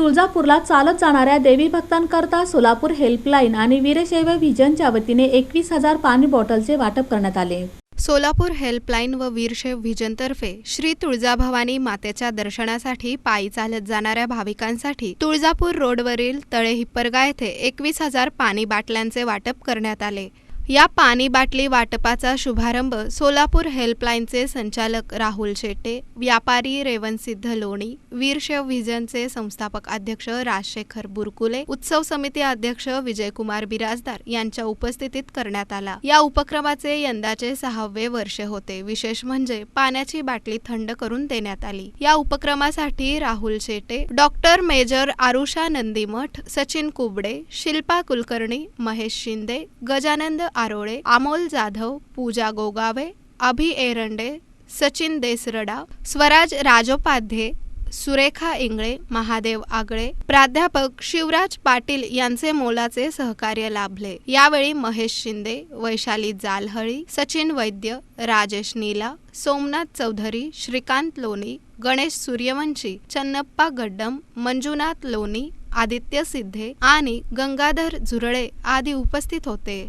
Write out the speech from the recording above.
तुळजापूरला चालत जाणाऱ्या देवी भक्तांकरता सोलापूर हेल्पलाईन आणि वीरशैव व्हिजनच्या वतीने एकवीस हजार पाणी बॉटलचे वाटप करण्यात आले. सोलापूर हेल्पलाईन व वीरशैव व्हिजनतर्फे श्री तुळजाभवानी मातेच्या दर्शनासाठी पायी चालत जाणाऱ्या भाविकांसाठी तुळजापूर रोडवरील तळे हिप्परगा येथे एकवीस हजार पाणी बाटल्यांचे वाटप करण्यात आले. या पाणी बाटली वाटपाचा शुभारंभ सोलापूर हेल्पलाईनचे संचालक राहुल शेट्टे व्यापारी रेवणसिद्ध लोणी वीरशैव व्हिजनचे संस्थापक अध्यक्ष राजशेखर बुरकुले उत्सव समिती अध्यक्ष विजयकुमार बिराजदार यांच्या उपस्थितीत करण्यात आला. या उपक्रमाचे यंदाचे सहावे वर्ष होते. विशेष म्हणजे पाण्याची बाटली थंड करून देण्यात आली. या उपक्रमासाठी राहुल शेटे डॉक्टर मेजर आरुषा नंदीमठ सचिन कुबडे शिल्पा कुलकर्णी महेश शिंदे गजानंद आरोळे अमोल जाधव पूजा गोगावे अभि एरंडे सचिन देसरडा स्वराज राजोपाध्ये सुरेखा इंगळे महादेव आगळे प्राध्यापक शिवराज पाटील यांचे मोलाचे सहकार्य लाभले. यावेळी महेश शिंदे वैशाली जालहळी सचिन वैद्य राजेश नीला सोमनाथ चौधरी श्रीकांत लोणी गणेश सूर्यवंशी चन्नप्पा गड्डम मंजुनाथ लोणी आदित्य सिद्धे आणि गंगाधर झुरळे आदी उपस्थित होते.